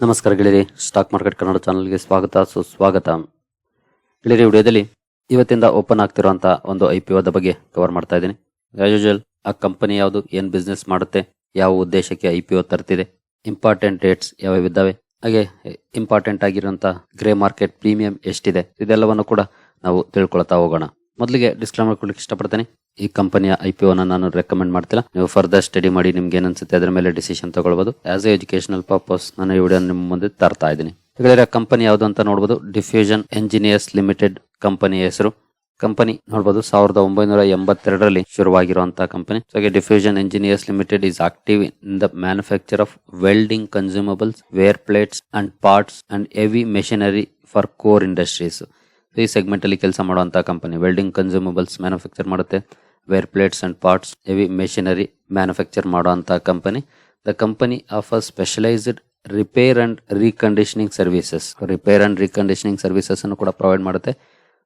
ನಮಸ್ಕಾರ ಗೆಳೆಯರಿ stock market Kannada ಚಾನಲ್ಗೆ ಸ್ವಾಗತ, ಸುಸ್ವಾಗತ. ಗೆಳೆಯರಿ, ವಿಡಿಯೋದಲ್ಲಿ ಇವತ್ತಿಂದ ಓಪನ್ ಆಗ್ತಿರುವಂಥ ಒಂದು ಐ ಪಿ ಬಗ್ಗೆ ಕವರ್ ಮಾಡ್ತಾ ಇದ್ದೀನಿ. ಯೂಶಲ್ ಆ ಕಂಪನಿ ಯಾವುದು, ಏನು ಬಿಸ್ನೆಸ್ ಮಾಡುತ್ತೆ, ಯಾವ ಉದ್ದೇಶಕ್ಕೆ ಐ ಪಿ ಒ ತರ್ತಿದೆ ಇಂಪಾರ್ಟೆಂಟ್ ರೇಟ್ಸ್ ಯಾವ್ಯಾವಿದ್ದಾವೆ ಹಾಗೆ ಇಂಪಾರ್ಟೆಂಟ್ ಆಗಿರುವಂಥ ಗ್ರೇ ಮಾರ್ಕೆಟ್ ಪ್ರೀಮಿಯಂ ಎಷ್ಟಿದೆ, ಇದೆಲ್ಲವನ್ನು ಕೂಡ ನಾವು ತಿಳ್ಕೊಳ್ತಾ ಹೋಗೋಣ. ಮೊದಲಿಗೆ ಡಿಸ್ಕ್ಲೇಮರ್ ಕೊಡ್ಲಿಕ್ಕೆ ಇಷ್ಟಪಡ್ತೇನೆ. ಈ ಕಂಪನಿಯ ಐ ಪಿ ನಾನು ರೆಕಮೆಂಡ್ ಮಾಡ್ತಿಲ್ಲ. ನೀವು ಫರ್ದರ್ ಸ್ಟಡಿ ಮಾಡಿ ನಿಮ್ಗೆ ಏನನ್ಸುತ್ತೆ ಅದರ ಮೇಲೆ ಡಿಸಿಷನ್ ತಗೊಳ್ಬಹುದು ಆಸ್ ಎ ಎಜುಕೇಶನಲ್ ಪರ್ಪಸ್ ನಾನು ಈ ವಿಡಿಯೋ ನಿಮ್ಮ ಮುಂದೆ ತರ್ತಾ ಇದ್ದೀನಿ. ಹೇಳಿದ್ರೆ ಕಂಪನಿ ಯಾವುದು ಅಂತ ನೋಡಬಹುದು ಡಿಫ್ಯೂಷನ್ ಎಂಜಿನಿಯರ್ಸ್ ಲಿಮಿಟೆಡ್ ಕಂಪನಿ ಹೆಸರು. ಕಂಪನಿ ನೋಡಬಹುದು ಸಾವಿರದ ಒಂಬೈನೂರ ಎಂಬತ್ತೆರಡರಲ್ಲಿ ಶುರುವಾಗಿರುವಂತಹ ಕಂಪನಿ ಹಾಗೆ diffusion engineers limited is active in the manufacture of welding consumables wear plates and parts and heavy machinery for core industries ಈ ಸೆಗ್ಮೆಂಟ್ ಅಲ್ಲಿ ಕೆಲಸ ಮಾಡುವಂತ ಕಂಪನಿ ವೆಲ್ಡಿಂಗ್ ಕನ್ಸ್ಯೂಮಬಲ್ಸ್ ಮ್ಯಾನುಫ್ಯಾಕ್ಚರ್ ಮಾಡುತ್ತೆ. Wear plates and parts heavy machinery manufacture ಮಾಡುವಂತ company the company offer specialised repair and reconditioning services repair and reconditioning services ಅನ್ನು ಕೂಡ provide ಮಾಡುತ್ತೆ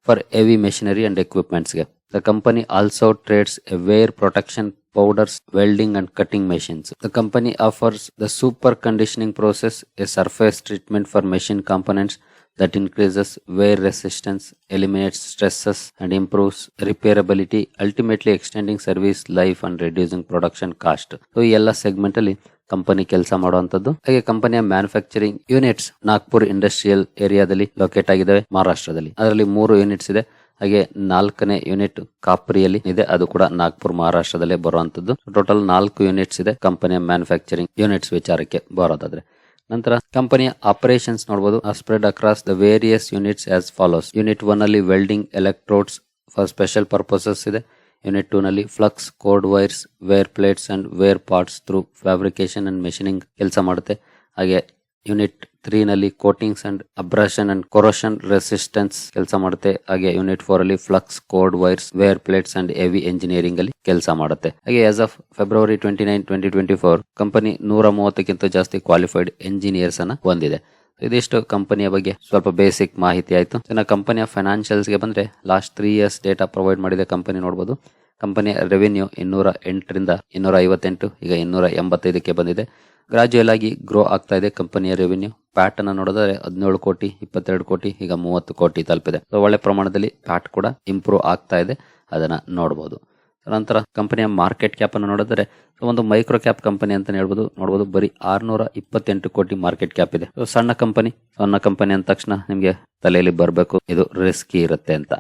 for heavy machinery and ಎಕ್ವಿಪ್ಮೆಂಟ್ಸ್ಗೆ the company also trades a wear protection powders welding and cutting machines. The company offers the super conditioning process, a surface treatment for machine components that increases wear resistance, eliminates stresses, and improves repairability, ultimately extending service life and reducing production cost. So, ಈ ಎಲ್ಲ segment ಅಲ್ಲಿ company ಕೆಲಸ ಮಾಡುವಂತದ್ದು ಹಾಗೆ ಕಂಪನಿಯ manufacturing units Nagpur industrial ಏರಿಯಾದಲ್ಲಿ locate ಆಗಿದ್ದಾವೆ ಮಹಾರಾಷ್ಟ್ರದಲ್ಲಿ. ಅದರಲ್ಲಿ ಮೂರು ಯೂನಿಟ್ಸ್ ಇದೆ. ಹಾಗೆ ನಾಲ್ಕನೇ ಯೂನಿಟ್ ಕಾಪ್ರಿಯಲ್ಲಿ ಇದೆ. ಅದು ಕೂಡ ನಾಗ್ಪುರ್ ಮಹಾರಾಷ್ಟ್ರದಲ್ಲೇ ಬರುವಂತದ್ದು ಟೋಟಲ್ ನಾಲ್ಕು ಯೂನಿಟ್ಸ್ ಇದೆ ಕಂಪನಿಯ ಮ್ಯಾನುಫ್ಯಾಕ್ಚರಿಂಗ್ ಯೂನಿಟ್ಸ್ ವಿಚಾರಕ್ಕೆ ಬರೋದಾದ್ರೆ. ನಂತರ ಕಂಪನಿಯ ಆಪರೇಷನ್ಸ್ ನೋಡಬಹುದು spread across the various units as follows unit one ಅಲ್ಲಿ welding electrodes for special purposes ಇದೆ. ಯೂನಿಟ್ ಟೂ ನಲ್ಲಿ flux cored wires wear plates and wear parts through fabrication and machining ಕೆಲಸ ಮಾಡುತ್ತೆ. ಹಾಗೆ ಯೂನಿಟ್ ತ್ರೀ ನಲ್ಲಿ coatings and abrasion and corrosion resistance ಕೆಲಸ ಮಾಡುತ್ತೆ. ಹಾಗೆ ಯೂನಿಟ್ ಫೋರ್ ಅಲ್ಲಿ flux cored wires wear plates and heavy engineering ಅಲ್ಲಿ ಕೆಲಸ ಮಾಡುತ್ತೆ. ಹಾಗೆ as of February twenty nine twenty twenty four company ನೂರ ಮೂವತ್ತಕ್ಕಿಂತ ಜಾಸ್ತಿ ಕ್ವಾಲಿಫೈಡ್ ಎಂಜಿನಿಯರ್ಸ್ ಅನ್ನ ಹೊಂದಿದೆ. ಇದಿಷ್ಟು ಕಂಪನಿಯ ಬಗ್ಗೆ ಸ್ವಲ್ಪ ಬೇಸಿಕ್ ಮಾಹಿತಿ ಆಯ್ತು. ಇನ್ನು ಕಂಪನಿಯ ಫೈನಾನ್ಷಿಯಲ್ಸ್ಗೆ ಬಂದ್ರೆ last three years data provide ಮಾಡಿದ ಕಂಪನಿ ನೋಡ್ಬೋದು. ಕಂಪನಿಯ ರೆವೆನ್ಯೂ ಇನ್ನೂರ ಎಂಟರಿಂದ ಇನ್ನೂರ ಐವತ್ತೆಂಟು ಈಗ ಇನ್ನೂರ ಎಂಬತ್ತೈದಕ್ಕೆ ಬಂದಿದೆ. ಗ್ರಾಜುಯಲ್ ಆಗಿ ಗ್ರೋ ಆಗ್ತಾ ಇದೆ ಕಂಪನಿಯ ರೆವೆನ್ಯೂ ಪ್ಯಾಟ್ ನೋಡಿದ್ರೆ ಹದಿನೇಳು ಕೋಟಿ, ಇಪ್ಪತ್ತೆರಡು ಕೋಟಿ, ಈಗ ಮೂವತ್ತು ಕೋಟಿ ತಲುಪಿದೆ. ಸೊ ಒಳ್ಳೆ ಪ್ರಮಾಣದಲ್ಲಿ ಪ್ಯಾಟ್ ಕೂಡ ಇಂಪ್ರೂವ್ ಆಗ್ತಾ ಇದೆ. ಅದನ್ನ ನೋಡಬಹುದು ನಂತರ ಕಂಪನಿಯ ಮಾರ್ಕೆಟ್ ಕ್ಯಾಪ್ ಅನ್ನು ನೋಡಿದ್ರೆ ಒಂದು ಮೈಕ್ರೋ ಕ್ಯಾಪ್ ಕಂಪನಿ ಅಂತ ಹೇಳ್ಬೋದು. ನೋಡಬಹುದು ಬರೀ ಆರ್ನೂರ ಇಪ್ಪತ್ತೆಂಟು ಕೋಟಿ ಮಾರ್ಕೆಟ್ ಕ್ಯಾಪ್ ಇದೆ. ಸಣ್ಣ ಕಂಪನಿ ಸಣ್ಣ ಕಂಪನಿ ಅಂದ ತಕ್ಷಣ ನಿಮಗೆ ತಲೆಯಲ್ಲಿ ಬರಬೇಕು. ಇದು ರಿಸ್ಕಿ ಇರುತ್ತೆ ಅಂತ.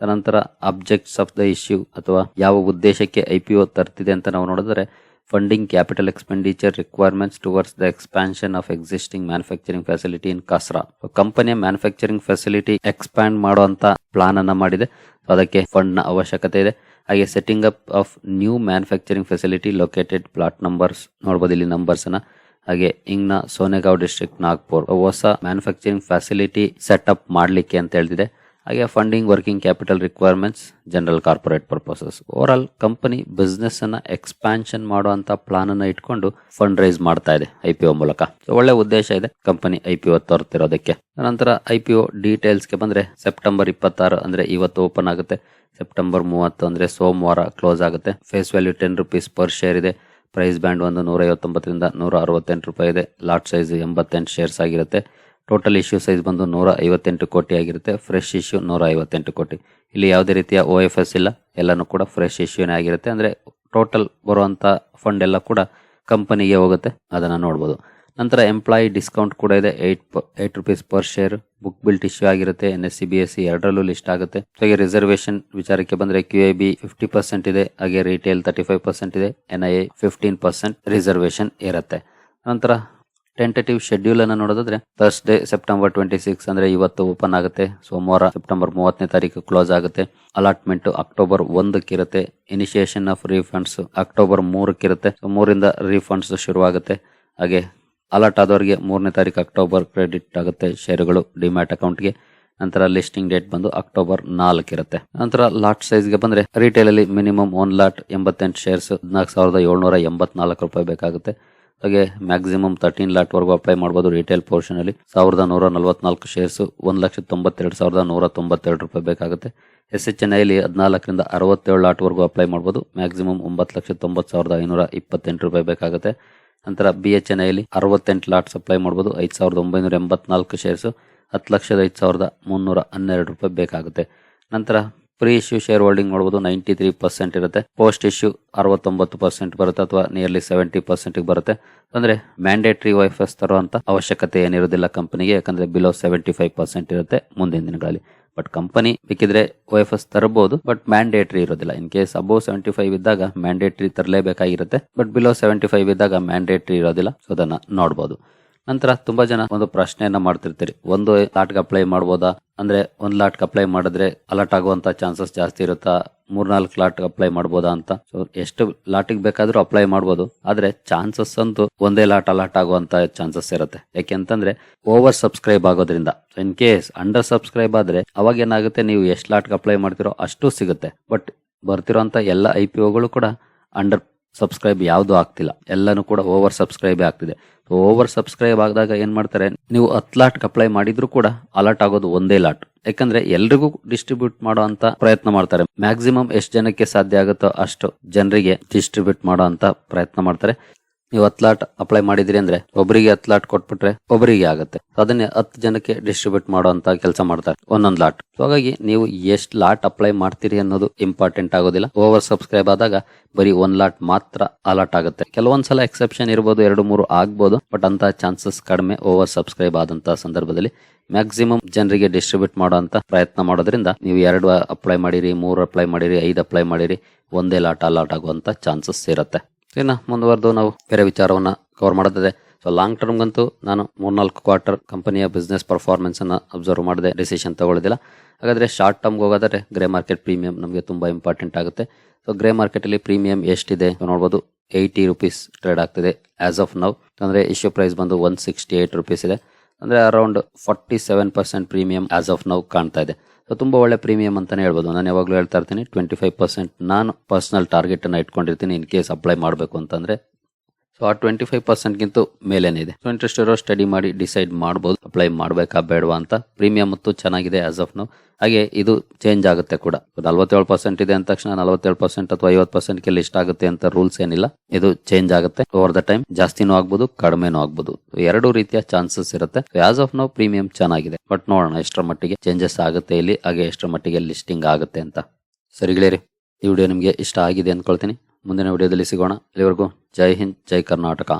ನಂತರ ಅಬ್ಜೆಕ್ಟ್ಸ್ ಆಫ್ ದ ಇಶ್ಯೂ ಅಥವಾ ಯಾವ ಉದ್ದೇಶಕ್ಕೆ ಐ ಪಿ ಒ ತರ್ತಿದೆ ಅಂತ ನಾವು ನೋಡಿದ್ರೆ funding capital expenditure requirements towards the expansion of existing manufacturing facility in ಕಾಸ್ರಾ ಕಂಪನಿಯ ಮ್ಯಾನುಫ್ಯಾಕ್ಚರಿಂಗ್ ಫೆಸಿಲಿಟಿ ಎಕ್ಸ್ಪ್ಯಾಂಡ್ ಮಾಡುವಂತ ಪ್ಲಾನ್ ಅನ್ನ ಮಾಡಿದೆ ಅದಕ್ಕೆ ಫಂಡ್ನ ಅವಶ್ಯಕತೆ ಇದೆ. ಹಾಗೆ setting up of new manufacturing facility located plot numbers ನೋಡಬಹುದು ಇಲ್ಲಿ ನಂಬರ್ಸ್ ಅನ್ನ. ಹಾಗೆ ಇಂಗ್ನ ಸೋನೆಗಾಂವ್ ಡಿಸ್ಟ್ರಿಕ್ಟ್ ನಾಗ್ಪುರ್. ಹೊಸ ಮ್ಯಾನುಫ್ಯಾಕ್ಚರಿಂಗ್ ಫೆಸಿಲಿಟಿ ಸೆಟಪ್ ಮಾಡಲಿಕ್ಕೆ ಅಂತ ಹೇಳ್ತಿದೆ. ಹಾಗೆ funding working capital requirements general corporate purposes overall company business ಅನ್ನ ಎಕ್ಸ್ಪಾನ್ಷನ್ ಮಾಡುವಂತ ಪ್ಲಾನ್ ಅನ್ನ ಇಟ್ಕೊಂಡು ಫಂಡ್ ರೈಸ್ ಮಾಡ್ತಾ ಇದೆ ಐ ಪಿ ಒ ಮೂಲಕ. ಒಳ್ಳೆ ಉದ್ದೇಶ ಇದೆ ಕಂಪನಿ ಐ ಪಿ ಒ ತರ್ತಿರೋದಕ್ಕೆ. ನಂತರ ಐ ಪಿ ಒ ಡೀಟೇಲ್ಸ್ಗೆ ಬಂದ್ರೆ ಸೆಪ್ಟೆಂಬರ್ ಇಪ್ಪತ್ತಾರು ಅಂದ್ರೆ ಇವತ್ತು ಓಪನ್ ಆಗುತ್ತೆ. ಸೆಪ್ಟೆಂಬರ್ ಮೂವತ್ತು ಅಂದ್ರೆ ಸೋಮವಾರ ಕ್ಲೋಸ್ ಆಗುತ್ತೆ. Face value ten rupees per share ಇದೆ. ಪ್ರೈಸ್ ಬ್ಯಾಂಡ್ ಒಂದು ನೂರ ಐವತ್ತೊಂಬತ್ತರಿಂದ ನೂರ ಅರವತ್ತೆಂಟು ರೂಪಾಯಿ ಇದೆ. ಲಾಟ್ ಸೈಜ್ ಎಂಬತ್ತೆಂಟು ಶೇರ್ಸ್ ಆಗಿರುತ್ತೆ. ಟೋಟಲ್ ಇಶ್ಯೂ ಸೈಜ್ ಬಂದು ನೂರ ಐವತ್ತೆಂಟು ಕೋಟಿ ಆಗಿರುತ್ತೆ. ಫ್ರೆಶ್ ಇಶ್ಯೂ ನೂರ ಐವತ್ತೆಂಟು ಕೋಟಿ. ಇಲ್ಲಿ ಯಾವುದೇ ರೀತಿಯ ಒ ಎಫ್ ಎಸ್ ಇಲ್ಲ. ಎಲ್ಲನೂ ಕೂಡ ಫ್ರೆಶ್ ಇಶ್ಯೂನೇ ಆಗಿರುತ್ತೆ. ಅಂದರೆ ಟೋಟಲ್ ಬರುವಂಥ ಫಂಡ್ ಎಲ್ಲ ಕೂಡ ಕಂಪನಿಗೆ ಹೋಗುತ್ತೆ. ಅದನ್ನು ನೋಡ್ಬೋದು. ನಂತರ ಎಂಪ್ಲಾಯಿ ಡಿಸ್ಕೌಂಟ್ ಕೂಡ ಇದೆ. Eight eight rupees per share book built issue ಆಗಿರುತ್ತೆ. S E B S E C ಎರಡರಲ್ಲೂ ಲಿಸ್ಟ್ ಆಗುತ್ತೆ. ಹಾಗೆ ರಿಸರ್ವೇಷನ್ ವಿಚಾರಕ್ಕೆ ಬಂದರೆ Q I B fifty percent ಇದೆ. ಹಾಗೆ ರಿಟೇಲ್ ತರ್ಟಿ ಫೈವ್ ಪರ್ಸೆಂಟ್ ಇದೆ. N I I fifteen percent reservation ಇರುತ್ತೆ. ನಂತರ ಟೆಂಟೇಟಿವ್ ಶೆಡ್ಯೂಲ್ ಅನ್ನ ನೋಡೋದಾದ್ರೆ ಥರ್ಸ್ಡೇ ಸೆಪ್ಟೆಂಬರ್ ಟ್ವೆಂಟಿ ಸಿಕ್ಸ್ ಅಂದ್ರೆ ಇವತ್ತು ಓಪನ್ ಆಗುತ್ತೆ. ಸೋಮವಾರ ಸೆಪ್ಟೆಂಬರ್ ಮೂವತ್ತನೇ ತಾರೀಕು ಕ್ಲೋಸ್ ಆಗುತ್ತೆ. ಅಲಾಟ್ಮೆಂಟ್ ಅಕ್ಟೋಬರ್ ಒಂದಕ್ಕಿರುತ್ತೆ ಇನಿಷಿಯೇಷನ್ ಆಫ್ ರೀಫಂಡ್ಸ್ ಅಕ್ಟೋಬರ್ ಮೂರಕ್ಕಿರುತ್ತೆ ಮೂರಿಂದ ರೀಫಂಡ್ಸ್ ಶುರುವಾಗುತ್ತೆ. ಹಾಗೆ ಅಲರ್ಟ್ ಆದವರಿಗೆ ಮೂರನೇ ತಾರೀಕು ಅಕ್ಟೋಬರ್ ಕ್ರೆಡಿಟ್ ಆಗುತ್ತೆ ಶೇರುಗಳು ಡಿಮ್ಯಾಟ್ ಅಕೌಂಟ್ಗೆ ನಂತರ ಲಿಸ್ಟಿಂಗ್ ಡೇಟ್ ಬಂದು ಅಕ್ಟೋಬರ್ ನಾಲ್ಕು ಇರುತ್ತೆ. ನಂತರ ಲಾಟ್ ಸೈಜ್ಗೆ ಬಂದ್ರೆ ರಿಟೇಲ್ ಅಲ್ಲಿ ಮಿನಿಮಮ್ ಒನ್ ಲಾಟ್ ಎಂಬತ್ತೆಂಟು ಶೇರ್ಸ್ ಹದಿನಾಲ್ಕು ಸಾವಿರದ ಏಳ್ನೂರ ಎಂಬತ್ನಾಲ್ಕು ರೂಪಾಯಿ ಬೇಕಾಗುತ್ತೆ. ಹಾಗೆ ಮ್ಯಾಕ್ಸಿಮಮ್ ತರ್ಟೀನ್ ಲಾಟ್ ವರೆಗೂ ಅಪ್ಲೈ ಮಾಡಬಹುದು ರಿಟೇಲ್ ಪೋರ್ಷನ್ ಅಲ್ಲಿ. ಸಾವಿರದ ನೂರ ನಲವತ್ನಾಲ್ಕು ಶೇರ್ಸ್ ಒಂದ್ ಲಕ್ಷ ತೊಂಬತ್ತೆರಡು ಸಾವಿರದ ನೂರ ತೊಂಬತ್ತೆರಡು ರೂಪಾಯಿ ಬೇಕಾಗುತ್ತೆ. ಎಸ್ ಎಚ್ ಎನ್ ಐಲಿ ಹದಿನಾಲ್ಕರಿಂದ ಅರವತ್ತೇಳು ಲಾಟ್ ವರೆಗೂ ಅಪ್ಲೈ ಮಾಡಬಹುದು ಮ್ಯಾಕ್ಸಿಮಮ್ ಒಂಬತ್ತು ಲಕ್ಷ ತೊಂಬತ್ತು ಸಾವಿರದ ಐನೂರ ಇಪ್ಪತ್ತೆಂಟು ರೂಪಾಯಿ ಬೇಕಾಗುತ್ತೆ. ನಂತರ ಬಿ ಎಚ್ ಎನ್ ಐಲಿ ಅರವತ್ತೆಂಟು ಲಾಟ್ ಸಪ್ಲೈ ಮಾಡ್ಬೋದು. ಐದು ಸಾವಿರದ ಒಂಬೈನೂರ ಎಂಬತ್ನಾಲ್ಕು ಶೇರ್ಸು ಹತ್ತು ಲಕ್ಷದ ಐದು ಸಾವಿರದ ಮುನ್ನೂರ ಹನ್ನೆರಡು ರೂಪಾಯಿ ಬೇಕಾಗುತ್ತೆ. ನಂತರ ಪ್ರೀ ಇಶ್ಯೂ ಶೇರ್ ಹೋಲ್ಡಿಂಗ್ ನೋಡಬಹುದು ನೈಂಟಿ ತ್ರೀ ಪರ್ಸೆಂಟ್ ಇರುತ್ತೆ. ಪೋಸ್ಟ್ ಇಶ್ಯೂ ಅರವತ್ತೊಂಬತ್ತು ಪರ್ಸೆಂಟ್ ಬರುತ್ತೆ ಅಥವಾ ನಿಯರ್ಲಿ ಸೆವೆಂಟಿ ಪರ್ಸೆಂಟ್ ಬರುತ್ತೆ. ಅಂದ್ರೆ ಮ್ಯಾಂಡೇಟರಿ ಎಸ್ ತರುವಂತ ಅವಶ್ಯಕತೆ ಏನಿರೋದಿಲ್ಲ ಕಂಪನಿಗೆ ಯಾಕಂದ್ರೆ ಬಿಲೋ ಸೆವೆಂಟಿ ಫೈವ್ ಪರ್ಸೆಂಟ್ ಇರುತ್ತೆ ಮುಂದಿನ ದಿನಗಳಲ್ಲಿ. ಬಟ್ ಕಂಪನಿ ಬೇಕಿದ್ರೆ ವೈಫ್ ಎಸ್ ತರಬಹುದು ಬಟ್ ಮ್ಯಾಂಡೇಟರಿ ಇರೋದಿಲ್ಲ in case above seventy five ಇದ್ದಾಗ ಮ್ಯಾಂಡೇಟರಿ ತರಲೇಬೇಕಾಗಿರುತ್ತೆ ಬಟ್ ಬಿಲೋ ಸೆವೆಂಟಿ ಫೈವ್ ಇದ್ದಾಗ ಮ್ಯಾಂಡೇಟರಿ ಇರೋದಿಲ್ಲ ಸೊ ಅದನ್ನ ನೋಡಬಹುದು ನಂತರ ತುಂಬಾ ಜನ ಒಂದು ಪ್ರಶ್ನೆಯನ್ನ ಮಾಡ್ತಿರ್ತೀರಿ. ಒಂದು ಲಾಟ್ಗೆ ಅಪ್ಲೈ ಮಾಡ್ಬೋದಾ? ಅಂದ್ರೆ ಒಂದ್ ಲಾಟ್ಗೆ ಅಪ್ಲೈ ಮಾಡಿದ್ರೆ ಅಲರ್ಟ್ ಆಗುವಂತ ಚಾನ್ಸಸ್ ಜಾಸ್ತಿ ಇರುತ್ತಾ? ಮೂರ್ನಾಲ್ಕು ಲಾಟ್ ಅಪ್ಲೈ ಮಾಡ್ಬೋದಾ ಅಂತ? ಸೊ ಎಷ್ಟು ಲಾಟಿಗೆ ಬೇಕಾದ್ರೂ ಅಪ್ಲೈ ಮಾಡ್ಬೋದು. ಆದ್ರೆ ಚಾನ್ಸಸ್ ಅಂತೂ ಒಂದೇ ಲಾಟ್ ಅಲರ್ಟ್ ಆಗುವಂತ ಚಾನ್ಸಸ್ ಇರುತ್ತೆ. ಯಾಕೆಂತಂದ್ರೆ ಓವರ್ ಸಬ್ಸ್ಕ್ರೈಬ್ ಆಗೋದ್ರಿಂದ. ಇನ್ ಕೇಸ್ ಅಂಡರ್ ಸಬ್ಸ್ಕ್ರೈಬ್ ಆದ್ರೆ ಅವಾಗ ಏನಾಗುತ್ತೆ? ನೀವು ಎಷ್ಟು ಲಾಟ್ಗೆ ಅಪ್ಲೈ ಮಾಡ್ತಿರೋ ಅಷ್ಟು ಸಿಗುತ್ತೆ. ಬಟ್ ಬರ್ತಿರೋಂತ ಎಲ್ಲ ಐ ಪಿ ಓಗಳು ಕೂಡ ಅಂಡರ್ ಸಬ್ಸ್ಕ್ರೈಬ್ ಯಾವ್ದು ಆಗ್ತಿಲ್ಲ. ಎಲ್ಲಾನು ಕೂಡ ಓವರ್ ಸಬ್ಸ್ಕ್ರೈಬ್ ಆಗ್ತಿದೆ. ಓವರ್ ಸಬ್ಸ್ಕ್ರೈಬ್ ಆದಾಗ ಏನ್ ಮಾಡ್ತಾರೆ? ನೀವು ಹತ್ತು ಲಾಟ್ ಅಪ್ಲೈ ಮಾಡಿದ್ರು ಕೂಡ ಅಲರ್ಟ್ ಆಗೋದು ಒಂದೇ ಲಾಟ್. ಯಾಕಂದ್ರೆ ಎಲ್ರಿಗೂ ಡಿಸ್ಟ್ರಿಬ್ಯೂಟ್ ಮಾಡೋ ಅಂತ ಪ್ರಯತ್ನ ಮಾಡ್ತಾರೆ. ಮ್ಯಾಕ್ಸಿಮಮ್ ಎಷ್ಟು ಜನಕ್ಕೆ ಸಾಧ್ಯ ಆಗುತ್ತೋ ಅಷ್ಟು ಜನರಿಗೆ ಡಿಸ್ಟ್ರಿಬ್ಯೂಟ್ ಮಾಡೋ ಅಂತ ಪ್ರಯತ್ನ ಮಾಡ್ತಾರೆ. ನೀವು ಹತ್ತು ಲಾಟ್ ಅಪ್ಲೈ ಮಾಡಿದ್ರಿ ಅಂದ್ರೆ ಒಬ್ಬರಿಗೆ ಹತ್ತು ಲಾಟ್ ಕೊಟ್ಬಿಟ್ರೆ ಒಬ್ಬರಿಗೆ ಆಗುತ್ತೆ. ಅದನ್ನೇ ಹತ್ತು ಜನಕ್ಕೆ ಡಿಸ್ಟ್ರಿಬ್ಯೂಟ್ ಮಾಡುವಂತ ಕೆಲಸ ಮಾಡ್ತಾರೆ ಒಂದೊಂದು ಲಾಟ್ ಹಾಗಾಗಿ ನೀವು ಎಷ್ಟು ಲಾಟ್ ಅಪ್ಲೈ ಮಾಡ್ತೀರಿ ಅನ್ನೋದು ಇಂಪಾರ್ಟೆಂಟ್ ಆಗೋದಿಲ್ಲ. ಓವರ್ ಸಬ್ಸ್ಕ್ರೈಬ್ ಆದಾಗ ಬರೀ ಒಂದ್ ಲಾಟ್ ಮಾತ್ರ ಅಲಾಟ್ ಆಗುತ್ತೆ. ಕೆಲವೊಂದ್ಸಲ ಎಕ್ಸೆಪ್ಷನ್ ಇರ್ಬೋದು, ಎರಡು, ಮೂರು ಆಗ್ಬೋದು ಬಟ್ ಅಂತ ಚಾನ್ಸಸ್ ಕಡಿಮೆ ಓವರ್ ಸಬ್ಸ್ಕ್ರೈಬ್ ಆದಂತ ಸಂದರ್ಭದಲ್ಲಿ ಮ್ಯಾಕ್ಸಿಮಮ್ ಜನರಿಗೆ ಡಿಸ್ಟ್ರಿಬ್ಯೂಟ್ ಮಾಡುವಂತ ಪ್ರಯತ್ನ ಮಾಡೋದ್ರಿಂದ ನೀವು ಎರಡು ಅಪ್ಲೈ ಮಾಡಿರಿ, ಮೂರು ಅಪ್ಲೈ ಮಾಡಿರಿ, ಐದು ಅಪ್ಲೈ ಮಾಡಿರಿ, ಒಂದೇ ಲಾಟ್ ಅಲಾಟ್ ಆಗುವಂತ ಚಾನ್ಸಸ್ ಇರುತ್ತೆ. ಇನ್ನ ಮುಂದುವರೆದು ನಾವು ಬೇರೆ ವಿಚಾರವನ್ನ ಕವರ್ ಮಾಡೋದಿದೆ ಸೊ ಲಾಂಗ್ ಟರ್ಮ್ಗಂತೂ ನಾನು ಮೂರ್ನಾಲ್ಕು ಕ್ವಾರ್ಟರ್ ಕಂಪನಿಯ ಬಿಸ್ನೆಸ್ ಪರ್ಫಾರ್ಮೆನ್ಸನ್ನು ಅಬ್ಸರ್ವ್ ಮಾಡದೆ ಡಿಸಿಷನ್ ತಗೊಳ್ಳೋದಿಲ್ಲ ಹಾಗಾದ್ರೆ ಶಾರ್ಟ್ ಟರ್ಮ್ಗೆ ಹೋಗೋದಾದ್ರೆ ಗ್ರೇ ಮಾರ್ಕೆಟ್ ಪ್ರೀಮಿಯಂ ನಮಗೆ ತುಂಬಾ ಇಂಪಾರ್ಟೆಂಟ್ ಆಗುತ್ತೆ. ಸೊ ಗ್ರೇ ಮಾರ್ಕೆಟಲ್ಲಿ ಪ್ರೀಮಿಯಂ ಎಷ್ಟಿದೆ ನೋಡ್ಬೋದು. ಏಯ್ಟಿ ರುಪೀಸ್ ಟ್ರೇಡ್ ಆಗ್ತಿದೆ ಆಸ್ ಆಫ್ ನೌ ಅಂದರೆ ಇಶ್ಯೂ ಪ್ರೈಸ್ ಬಂದು ಒನ್ ಸಿಕ್ಸ್ಟಿ ಏಯ್ಟ್ ರುಪೀಸ್ ಇದೆ. ಅಂದರೆ around forty seven percent premium as of now ಕಾಣ್ತಾ ಇದೆ. ಸೊ ತುಂಬಾ ಒಳ್ಳೆ ಪ್ರೀಮಿಯಂ ಅಂತಾನೆ ಹೇಳ್ಬೋದು. ನಾನು ಯಾವಾಗಲೂ ಹೇಳ್ತಾ ಇರ್ತೀನಿ ಟ್ವೆಂಟಿ ಫೈವ್ ಪರ್ಸೆಂಟ್ ನಾನು ಪರ್ಸನಲ್ ಟಾರ್ಗೆಟ್ ಅನ್ನ ಇಟ್ಕೊಂಡಿರ್ತೀನಿ ಇನ್ ಕೇಸ್ ಅಪ್ಲೈ ಮಾಡಬೇಕು ಅಂತಂದ್ರೆ. ಸೊ ಆ ಟ್ವೆಂಟಿ ಫೈವ್ ಪರ್ಸೆಂಟ್ಗಿಂತ ಮೇಲೇನೆ ಇದೆ. ಸೊ ಇಂಟ್ರೆಸ್ಟ್ ಇರೋ ಸ್ಟಡಿ ಮಾಡಿ ಡಿಸೈಡ್ ಮಾಡ್ಬೋದು. ಅಪ್ಲೈ ಮಾಡಬೇಕಾ ಬೇಡವಾ ಅಂತ ಪ್ರೀಮಿಯಂ ಮತ್ತು ಚೆನ್ನಾಗಿದೆ ಆಸ್ ಆಫ್ ನೋ ಹಾಗೆ ಇದು ಚೇಂಜ್ ಆಗುತ್ತೆ ಕೂಡ. ನಲ್ವತ್ತೇಳು ಪರ್ಸೆಂಟ್ ಇದೆ ಅಂದ ತಕ್ಷಣ ನಲವತ್ತೇಳು ಪರ್ಸೆಂಟ್ ಅಥವಾ ಐವತ್ತು ಪರ್ಸೆಂಟ್ಗೆ ಇಷ್ಟ ಆಗುತ್ತೆ ಅಂತ ರೂಲ್ಸ್ ಏನಿಲ್ಲ. ಇದು ಚೇಂಜ್ ಆಗುತ್ತೆ ಓವರ್ ದ ಟೈಮ್ ಜಾಸ್ತಿನೂ ಆಗ್ಬೋದು, ಕಡಿಮೆನೂ ಆಗ್ಬೋದು. ಎರಡು ರೀತಿಯ ಚಾನ್ಸಸ್ ಇರುತ್ತೆ. ಆಸ್ ಆಫ್ ನೋ ಪ್ರೀಮಿಯಂ ಚೆನ್ನಾಗಿದೆ. ಬಟ್ ನೋಡೋಣ ಎಷ್ಟರ ಮಟ್ಟಿಗೆ ಚೇಂಜಸ್ ಆಗುತ್ತೆ ಇಲ್ಲಿ, ಹಾಗೆ ಎಷ್ಟರ ಮಟ್ಟಿಗೆ ಲಿಸ್ಟಿಂಗ್ ಆಗುತ್ತೆ ಅಂತ. ಸರಿ ಗೆಳೆಯರಿ ಈ ವಿಡಿಯೋ ನಿಮಗೆ ಇಷ್ಟ ಆಗಿದೆ ಅನ್ಕೊಳ್ತೀನಿ ಮುಂದಿನ ವಿಡಿಯೋದಲ್ಲಿ ಸಿಗೋಣ. ಇಲ್ಲಿವರೆಗೂ ಜೈ ಹಿಂದ್ ಜೈ ಕರ್ನಾಟಕ.